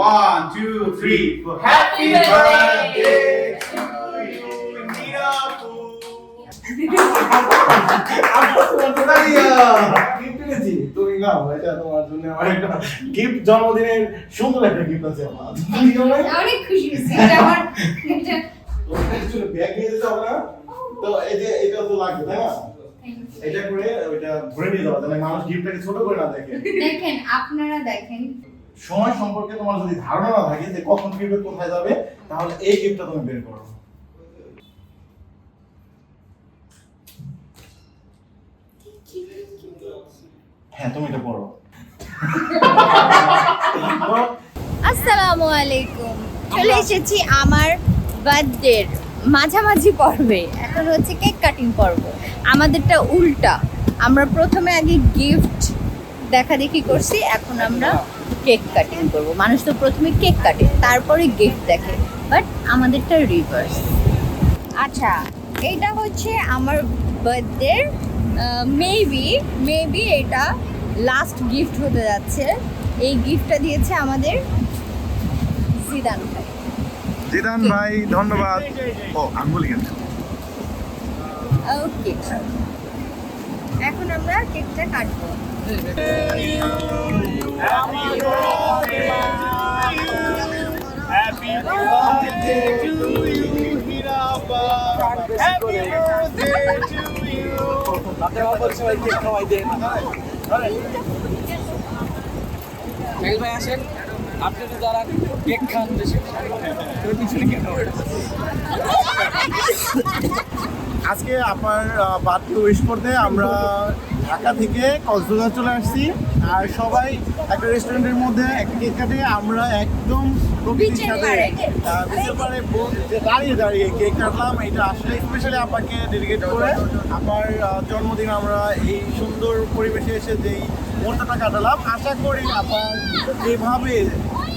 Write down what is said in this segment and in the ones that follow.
One, two, three. Happy birthday to you, Mirapu. তুমি নাও এটা তোমার জন্য আমার একটা গিফট জন্মদিনের সুন্দর একটা গিফট আছে আমার অনেক খুশি হয়েছি এটা আমার ব্যাগ নিয়ে যেতে হবে না তো এই যে এটা তো লাগবে তাই না এটা করে ওইটা ভরে নিয়ে যাওয়া তাহলে মানুষ গিফটটাকে ছোট করে না দেখে দেখেন আপনারা দেখেন সময় সম্পর্কে তোমার যদি ধারণা না থাকে যে কখন গিফট কোথায় যাবে, তাহলে এই গিফটটা তুমি বের করো। হ্যাঁ তুমি এটা পড়ো। আসসালামু আলাইকুম। চলে এসেছি আমার বার্থডের মাঝামাঝি পর্বে। এখন হচ্ছে কেক কাটিং পর্ব। আমাদেরটা উল্টা। আমরা প্রথমে আগে গিফট দেখা দেখি করছি, এখন আমরা কেক কাটিং করব মানুষ তো প্রথমে কেক কাটে তারপরে গিফট দেখে বাট আমাদেরটা রিভার্স আচ্ছা এটা হচ্ছে আমার বার্থডের মেবি মেবি এটা লাস্ট গিফট হতে যাচ্ছে এই গিফটটা দিয়েছে আমাদের জিদান ভাই জিদান ভাই ধন্যবাদ ও আঙ্গুলি গেছে ওকে এখন আমরা কেকটা কাটবো Happy birthday to you, Mirapa. Happy birthday to you. মেঘ ভাই আসেন আপনি তো যারা কেক খান বেশি ওই পিছনে কেন আজকে আপনার বার্থডে উইশ করতে আমরা ঢাকা থেকে কক্সবাজার চলে আসছি। আর সবাই একটা রেস্টুরেন্টের মধ্যে একটা কেক কাটে আমরা একদম প্রকৃতির সাথে দাঁড়িয়ে দাঁড়িয়ে কেক কাটলাম এটা আসলে স্পেশালি আপনাকে ডেডিকেট করে। আমার জন্মদিন আমরা এই সুন্দর পরিবেশে এসে যেই মুহূর্তটা কাটালাম আশা করি আপনার যেভাবে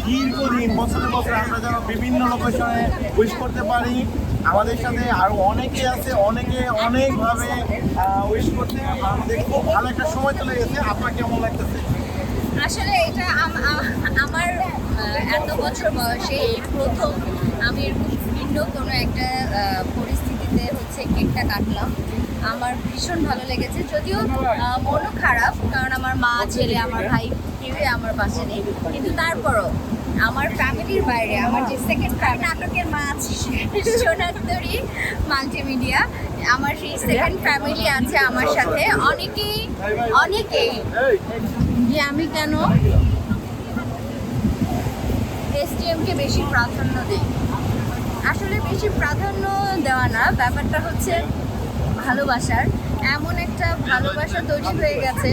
দীর্ঘদিন, বছরে বছরে আমরা যেন বিভিন্ন লোকেশনে উইশ করতে পারি। আমাদের সাথে আরও অনেকে আছে, অনেকে অনেকভাবে উইশ করতে আমাদের খুব ভালো একটা সময় চলে গেছে। আপনার কেমন লাগতেছে? আসলে এটা আমার এত বছর বয়সে এই প্রথম আমি ভিন্ন কোনো একটা পরিস্থিতিতে হচ্ছে কেকটা কাটলাম। আমার ভীষণ ভালো লেগেছে। যদিও মনও খারাপ, কারণ আমার মা, ছেলে, আমার ভাই কেউই আমার পাশে নেই। কিন্তু তারপরও আমার ফ্যামিলির বাইরে আমার যে সেকেন্ড ফ্যামিলি নাটকের মা আছে। সোনাত্তরী মাল্টিমিডিয়া আমার সেই সেকেন্ড ফ্যামিলি আছে আমার সাথে। অনেকেই অনেকেই যে আমি কেন এসটিএমকে বেশি প্রাধান্য দিই? আসলে বেশি প্রাধান্য দেওয়া না ব্যাপারটা হচ্ছে ভালোবাসার। এমন একটা ভালোবাসা তৈরি হয়ে গেছে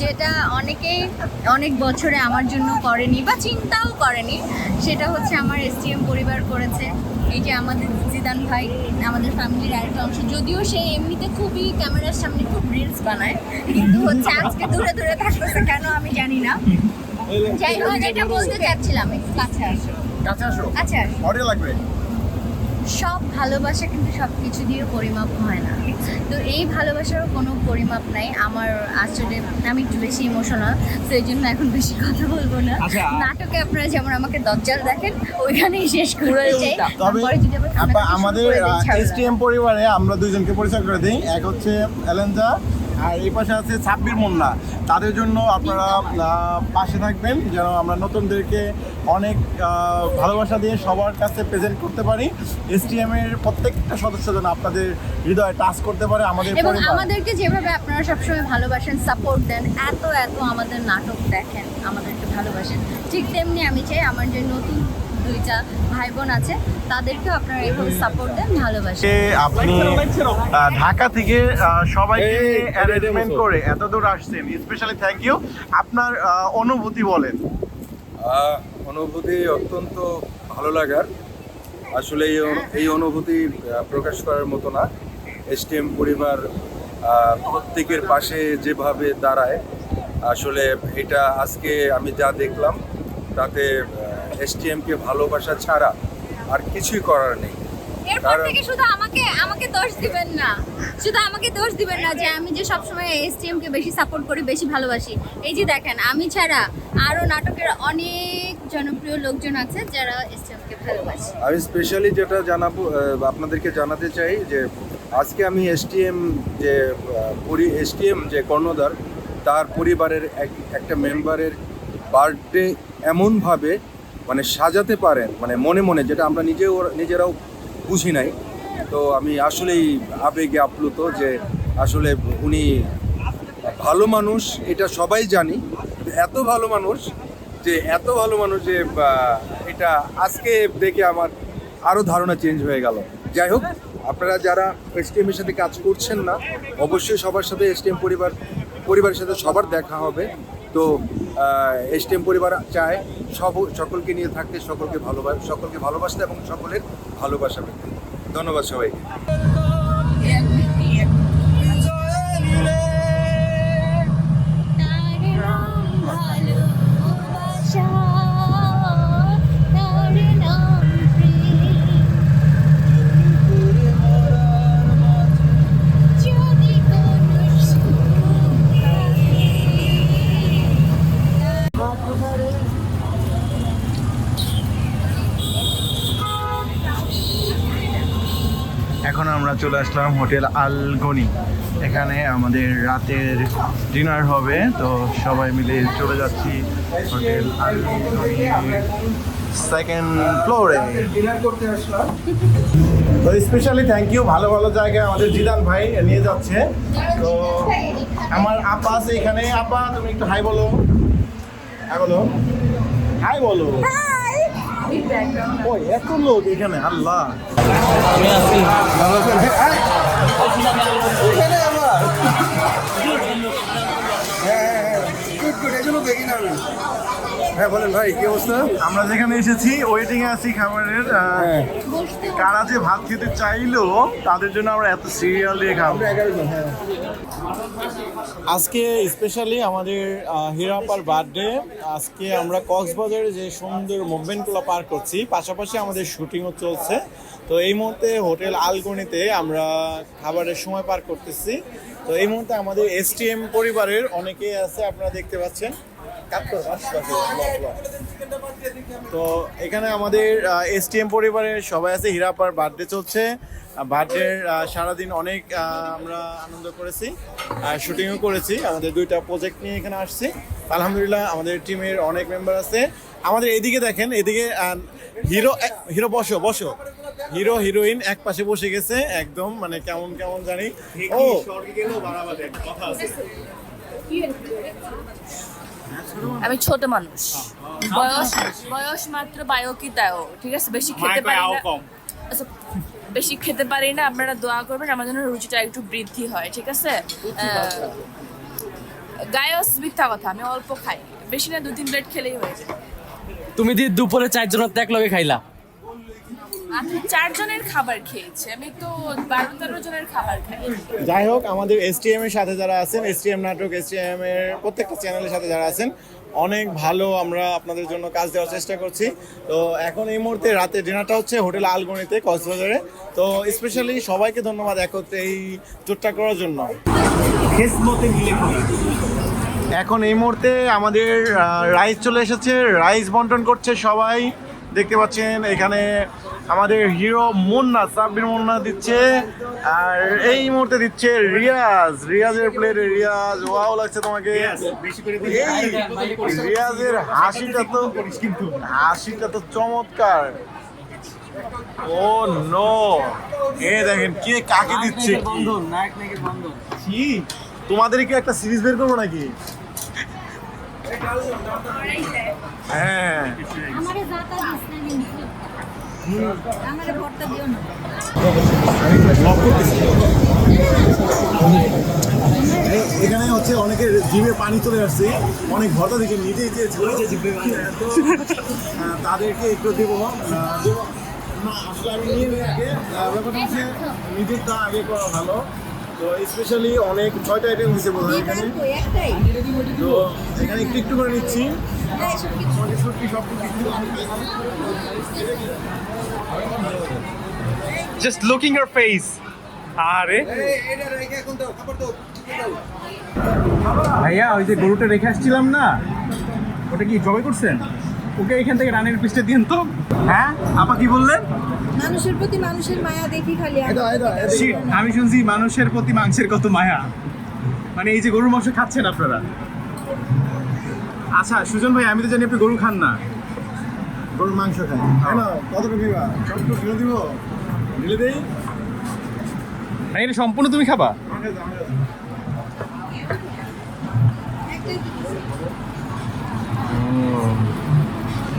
যেটা অনেকেই অনেক বছরে আমার জন্য করেনি বা চিন্তাও করেনি। সেটা হচ্ছে আমার এসটিএম পরিবার করেছে। এই যে আমাদের জিদান ভাই আমাদের ফ্যামিলির আরেকটা অংশ। যদিও সে এমনিতে খুবই ক্যামেরার সামনে খুব রিলস বানায় কিন্তু হচ্ছে আজকে দূরে দূরে থাকতেছে কেন আমি জানি না। যাই হোক যেটা বলতে চাচ্ছিলাম কাছে আসো। কাছে আসো। অডিও লাগবে। সব ভালোবাসা কিন্তু সব কিছু দিয়ে পরিমাপ হয় না। তো এই ভালোবাসারও কোনো পরিমাপ নাই। আমার আসলে আমি একটু বেশি ইমোশনাল তো এই জন্য এখন বেশি কথা বলব না। আচ্ছা। নাটকে আপনারা যেমন আমাকে দজ্জাল দেখেন ওইখানেই শেষ করে আমাদের পরিবারে আমরা দুইজনকে পরিচয় করে দিই। এক হচ্ছে এলেঞ্জা আর এই পাশে আছে ছাব্বির মোল্লা। তাদের জন্য আপনারা পাশে থাকবেন যেন আমরা নতুনদেরকে অনেক ভালোবাসা দিয়ে সবার কাছে প্রেজেন্ট করতে পারি। এসটিএম এর প্রত্যেকটা সদস্য যেন আপনাদের হৃদয়ে টাচ করতে পারে আমাদের এবং আমাদেরকে যেভাবে আপনারা সবসময় ভালোবাসেন সাপোর্ট দেন এত এত আমাদের নাটক দেখেন আমাদেরকে ভালোবাসেন। ঠিক তেমনি আমি চাই আমার যে নতুন দুইটা ভাই বোন আছে তাদেরকেও আপনারা এইভাবে সাপোর্ট দেন ভালোবাসেন। আপনি ঢাকা থেকে সবাইকে অ্যারেঞ্জমেন্ট করে এত দূর আসছেন। স্পেশালি থ্যাংক ইউ আপনার অনুভূতি বলেন। অনুভূতি অত্যন্ত ভালো লাগার। আসলে এই অনু- এই অনুভূতি প্রকাশ করার মতো না। এসটিএম পরিবার প্রত্যেকের পাশে যেভাবে দাঁড়ায় আসলে এটা আজকে আমি যা দেখলাম তাতে এসটিএমকে ভালোবাসা ছাড়া আর কিছুই করার নেই। এরপর থেকে শুধু আমাকে আমাকে দোষ দিবেন না। শুধু আমাকে দোষ দিবেন না যে আমি যে সবসময় এসটিএম কে বেশি সাপোর্ট করি বেশি ভালোবাসি। এই যে দেখেন আমি ছাড়া আরও নাটকের অনেক জনপ্রিয় লোকজন আছে যারা এসটিএমকে ভালোবাসে। আমি স্পেশালি যেটা জানাব আপনাদেরকে জানাতে চাই যে আজকে আমি এসটিএম যে পরি এসটিএম যে কর্ণধার তার পরিবারের এক- একটা মেম্বারের বার্থডে এমনভাবে মানে সাজাতে পারেন মানে মনে মনে, যেটা আমরা নিজেও নিজেরাও বুঝি নাই। তো আমি আসলেই আবেগে আপ্লুত যে আসলে উনি ভালো মানুষ, এটা সবাই জানি। এত ভালো মানুষ যে, এত ভালো মানুষ যে এটা আজকে দেখে আমার আরও ধারণা চেঞ্জ হয়ে গেল। যাই হোক, আপনারা যারা এসটিএম এর সাথে কাজ করছেন না, অবশ্যই সবার সাথে এসটিএম পরিবার, পরিবারের সাথে সবার দেখা হবে। তো এসটিএম পরিবার চায় সব সকলকে নিয়ে থাকতে, সকলকে ভালোবাস, সকলকে ভালোবাসতে এবং সকলের ভালোবাসা পেতে। ধন্যবাদ সবাইকে। এখন আমরা চলে আসলাম হোটেল আলগনি। এখানে আমাদের রাতের ডিনার হবে তো সবাই মিলে চলে যাচ্ছি হোটেল আলগনি সেকেন্ড ফ্লোরে তো স্পেশালি থ্যাংক ইউ ভালো ভালো জায়গায় আমাদের জিদান ভাই নিয়ে যাচ্ছে। তো আমার আপা আছে এখানে। আপা তুমি একটু হাই বলো। হাই বলো। হাই বলো। ওই এত লোক এখানে আল্লাহ। হ্যাঁ বলেন ভাই কি অবস্থা? আমরা যেখানে এসেছি ওয়েটিং এ আছি খাবারের কারা যে ভাত খেতে চাইলো তাদের জন্য আমরা এত সিরিয়াল দিয়ে খাব। আজকে স্পেশালি আমাদের হিরাপার বার্থডে আজকে আমরা কক্সবাজারে যে সুন্দর মুভমেন্টগুলো পার করছি পাশাপাশি আমাদের শুটিংও চলছে। তো এই মুহূর্তে হোটেল আলগনিতে আমরা খাবারের সময় পার করতেছি। তো এই মুহূর্তে আমাদের এসটিএম পরিবারের অনেকেই আছে আপনারা দেখতে পাচ্ছেন। তো এখানে আমাদের এসটিএম পরিবারের সবাই আছে হিরাপার বার্থডে চলছে। বার্থডে সারাদিন অনেক আমরা আনন্দ করেছি শুটিংও করেছি। আমাদের দুইটা প্রজেক্ট নিয়ে এখানে আসছি। আলহামদুলিল্লাহ আমাদের টিমের অনেক মেম্বার আছে। আমাদের এদিকে দেখেন এদিকে হিরো হিরো বসো বসো। হিরো হিরোইন এক পাশে বসে গেছে একদম মানে কেমন কেমন জানি। ও! আমি ছোট মানুষ। বয়স বয়স মাত্র বায়োকি তাও ঠিক আছে? বেশি খেতে পারি না। আচ্ছা, বেশি খেতে পারি না আপনারা দোয়া করবেন আমার জন্য রুচিটা একটু বৃদ্ধি হয় ঠিক আছে? আহ, গায়স মিথ্যা কথা আমি অল্প খাই। বেশি না দু তিন প্লেট খেলেই হয়ে যায়। তুমি দিয়ে দুপুরে চারজন এক লগে খাইলা। আমি চারজনের খাবার খেয়েছি আমি তো বারো তেরো জনের খাবার খাই। যাই হোক আমাদের এসটিএম এর সাথে যারা আছেন এসটিএম নাটক এসটিএম এর প্রত্যেকটা চ্যানেলের সাথে যারা আছেন অনেক ভালো আমরা আপনাদের জন্য কাজ দেওয়ার চেষ্টা করছি। তো এখন এই মুহূর্তে রাতে ডিনারটা হচ্ছে হোটেল আলগনিতে কক্সবাজারে। তো স্পেশালি সবাইকে ধন্যবাদ একত্রে এই ট্যুরটা করার জন্য। এখন এই মুহূর্তে আমাদের রাইস চলে এসেছে রাইস বন্টন করছে সবাই। দেখতে পাচ্ছেন এখানে আমাদের হিরো মুন্না সাব্বির মুন্না দিচ্ছে আর এই মুহূর্তে দিচ্ছে রিয়াজ। রিয়াজের প্লেটে রিয়াজ ওয়াও লাগছে তোমাকে। এই রিয়াজের হাসিটা তো হাসিটা তো চমৎকার। ও নো এ দেখেন কে কাকে দিচ্ছে কি? তোমাদের কি? একটা সিরিজ বের করব নাকি? হ্যাঁ এখানে হচ্ছে অনেকে জিভে পানি চলে আসছে। অনেক ভর্তা দেখে নিতেই চেয়েছিল তাদেরকে একটু দেবো। না, আসলে আমি নিয়ে নিই আগে। আগে করা ভালো। তো স্পেশালি অনেক ছয়টা আইটেম হয়েছে বোধ হয় এখানে। তো এখানে একটু একটু করে নিচ্ছি। Just looking your face. আরে। ভাইয়া ওই যে গরুটা রেখে আসছিলাম না ওটা কি জবাই করছেন? ওকে এখান থেকে রানের পিসটা দিন তো। হ্যাঁ আপা কি বললেন? মানুষের প্রতি মানুষের মায়া দেখি খালি আমি শুনছি মানুষের প্রতি মাংসের কত মায়া। মানে এই যে গরুর মাংস খাচ্ছেন আপনারা। আচ্ছা সুজন ভাই আমি তো জানি আপনি গরু খান না। গরুর মাংস খাই। তাই না কতটা দিবা সবটুকু ঢেলে দিব। ঢেলে দেই। মানে এটা সম্পূর্ণ তুমি খাবা?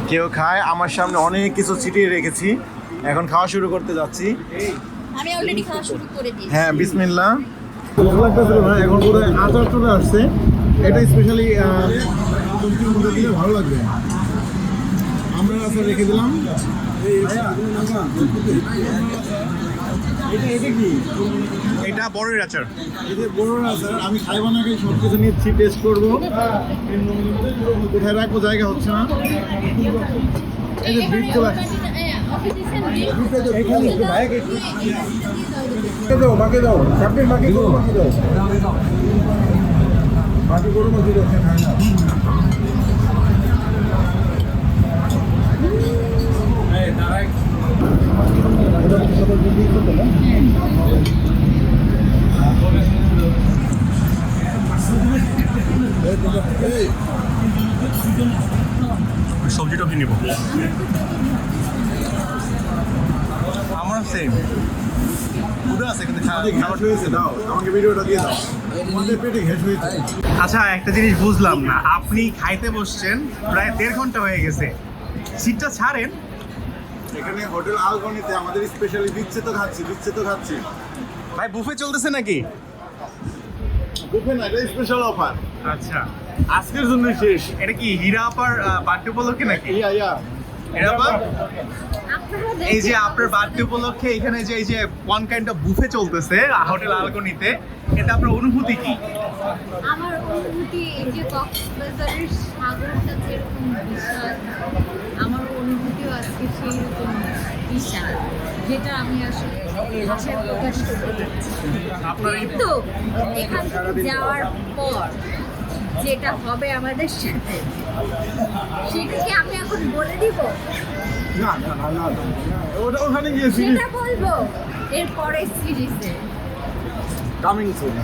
কেউ খায় আমার সামনে অনেক কিছু ছিটিয়ে রেখেছি। এখন খাওয়া শুরু করতে যাচ্ছি। আমি অলরেডি খাওয়া শুরু করে দিয়েছি। হ্যাঁ বিসমিল্লা ভাই এখন পুরো আচার চলে আসছে। এটা স্পেশালি মধ্যে দিলে ভালো লাগবে। আমরা আচার রেখে দিলাম। এটা এটা কি? এটা বড়ের আচার এই যে বড় আচার আমি খাইব না খাই সব কিছু নিচ্ছি টেস্ট করব। কোথায় রাখব জায়গা হচ্ছে না। এই যে বিট মাকে দাও মাকে দাও। চাপড়ি মাকে দাও মাকে দাও। মাকে গরু মাকে দাও খায় না? সবজিটা কি নিব। আমার সেম উদা আছে কিন্তু খাওয়া হয়েছে দাও আমাকে ভিডিওটা দিয়ে দাও। আমাদের পেটে ঘ্যাস হয়েছে আচ্ছা একটা জিনিস বুঝলাম না। আপনি খাইতে বসছেন প্রায় দেড় ঘণ্টা হয়ে গেছে। সিটটা ছাড়েন। এখানে হোটেল আলগনিতে আমাদের স্পেশালি দিচ্ছে তো খাচ্ছি দিচ্ছে তো খাচ্ছি। ভাই বুফে চলতেছে নাকি? বুফে না এটা স্পেশাল অফার আচ্ছা। আজকের জন্য শেষ। এটা কি হীরা আপার বার্থডে উপলক্ষে নাকি? ইয়া ইয়া। এই যে আপনার বার্থডে উপলক্ষে এখানে যে এই যে ওয়ান কাইন্ড অফ বুফে চলতেছে হোটেল আলগনিতে এটা আপনার অনুভূতি কি? আমার অনুভূতি এই যে কক্সবাজারের সাগরটা যেরকম বিশাল আমার অনুভূতিও আজকে সেই রকম বিশাল যেটা আমি আসলে ভাষায় প্রকাশ করতে কিন্তু এখান থেকে যাওয়ার পর যেটা হবে আমাদের সাথে সেটা কি আমি এখন বলে দিব? না না না না। ওটা ওখানে গিয়ে সিরিজ সেটা বলব। এরপরে সিরিজে। Coming soon